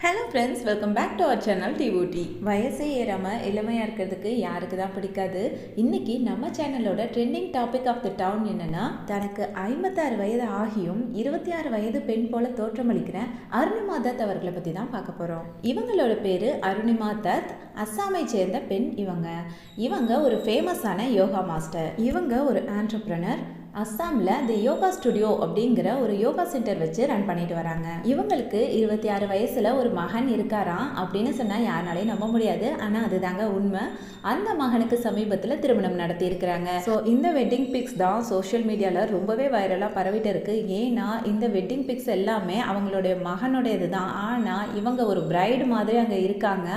Hello friends welcome back to our channel DOT வயசே ஏறாமல் இளமையாக இருக்கிறதுக்கு யாருக்கு தான் பிடிக்காது? இன்னைக்கு நம்ம சேனலோட trending topic of the town என்னன்னா தனக்கு ஐம்பத்தாறு வயது ஆகியும் இருபத்தி ஆறு வயது பெண் போல தோற்றமளிக்கிற அருணிமா தத் அவர்களை பற்றி தான் பார்க்க போகிறோம் இவங்களோட பேர் அருணிமா தத் அஸ்ஸாமை சேர்ந்த பெண் இவங்க. இவங்க ஒரு ஃபேமஸான யோகா மாஸ்டர் இவங்க ஒரு ஆண்டர்பிரனர் அஸ்ஸாமில் தி யோகா ஸ்டுடியோ அப்படிங்கிற ஒரு யோகா சென்டர் வச்சு ரன் பண்ணிட்டு வராங்க. இவங்களுக்கு இருபத்தி ஆறு வயசில் ஒரு மகன் இருக்காராம் அப்படின்னு சொன்னால் யாருனாலையும் நம்ப முடியாது. ஆனால் அதுதாங்க உண்மை. அந்த மகனுக்கு சமீபத்தில் திருமணம் நடத்தி இருக்கிறாங்க ஸோ இந்த வெட்டிங் பிக்ஸ் தான் சோஷியல் மீடியாவில் ரொம்பவே வைரலாக பரவிட்டு இருக்கு. ஏன்னா இந்த வெட்டிங் பிக்ஸ் எல்லாமே அவங்களுடைய மகனுடையது தான். ஆனால் இவங்க ஒரு பிரைடு மாதிரி அங்கே இருக்காங்க.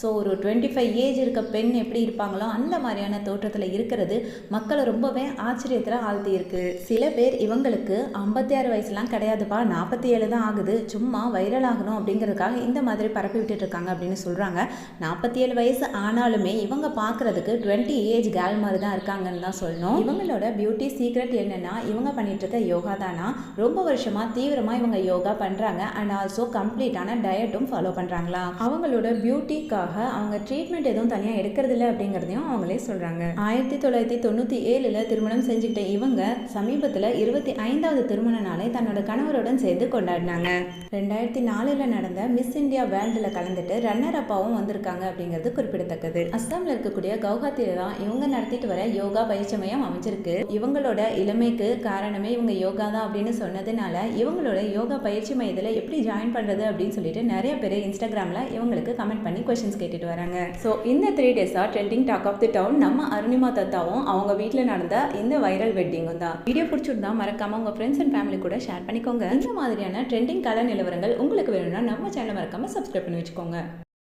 ஸோ ஒரு டுவெண்ட்டி ஃபைவ் ஏஜ் இருக்க பெண் எப்படி இருப்பாங்களோ அந்த மாதிரியான தோற்றத்தில் இருக்கிறது மக்களை ரொம்பவே ஆச்சரியத்தில் ஆழ்த்தி இருக்குது சில பேர் இவங்களுக்கு ஐம்பத்தி ஆறு வயசுலாம் கிடையாதுப்பா நாற்பத்தி ஏழு தான் ஆகுது. சும்மா வைரல் ஆகணும் அப்படிங்கிறதுக்காக இந்த மாதிரி பரப்பி விட்டுட்டு இருக்காங்க அப்படின்னு சொல்கிறாங்க நாற்பத்தி ஏழு வயசு ஆனாலுமே இவங்க பார்க்குறதுக்கு டுவெண்ட்டி ஏஜ் கேர்ள் மாதிரி தான் இருக்காங்கன்னு தான் சொல்லணும். இவங்களோட பியூட்டி சீக்ரெட் என்னென்னா இவங்க பண்ணிட்டு இருக்க யோகா தானா? ரொம்ப வருஷமாக தீவிரமாக இவங்க யோகா பண்ணுறாங்க அண்ட் ஆல்சோ கம்ப்ளீட்டான டயட்டும் ஃபாலோ பண்ணுறாங்களா அவங்களோட பியூட்டிக்காக அவங்க ட்ரீட்மெண்ட் எதுவும் தனியாக எடுக்கிறது இல்லை அப்படிங்கிறதையும் அவங்களே சொல்கிறாங்க ஆயிரத்தி தொள்ளாயிரத்தி தொண்ணூற்றி ஏழில் திருமணம் செஞ்சுக்கிட்ட இவங்க சமீபத்தில் இருபத்தி ஐந்தாவது திருமண நாளை தன்னோட கணவருடன் சேர்த்து கொண்டாடினாங்க. ரெண்டாயிரத்தி நாலில் நடந்த மிஸ் இந்தியா வேர்ல்டில் கலந்துட்டு ரன்னர் அப்பாவும் வந்திருக்காங்க அப்படிங்கிறது குறிப்பிடத்தக்கது. அஸ்ஸாமில் இருக்கக்கூடிய கவுஹாத்தியில் தான் இவங்க நடத்திட்டு வர யோகா பயிற்சி மையம் அமைஞ்சிருக்கு. இவங்களோட இளமைக்கு காரணமே இவங்க யோகா தான் அப்படின்னு சொன்னதுனால இவங்களோட யோகா பயிற்சி மையத்தில் எப்படி ஜாயின் பண்ணுறது அப்படின்னு சொல்லிட்டு நிறைய பேர் இன்ஸ்டாகிராமில் இவங்களுக்கு கமெண்ட் பண்ணி கொஷின்ஸ் கேட்டுட்டு வராங்க. ஸோ இந்த த்ரீ டேஸாக trending talk of the town நம்ம அருணிமா தத்தாவும் அவங்க வீட்டில் நடந்த இந்த வைரல் வெட்டிங் தான் வீடியோ பிடிச்சிருந்தா மறக்காம உங்க ஃப்ரெண்ட்ஸ் அண்ட் ஃபேமிலி கூட ஷேர் பண்ணிக்கோங்க. இந்த மாதிரியான ட்ரெண்டிங் கலர் நிலவரங்கள் உங்களுக்கு வேணும்னா நம்ம சேனல் மறக்காம சப்ஸ்கிரைப் பண்ணி வச்சுக்கோங்க.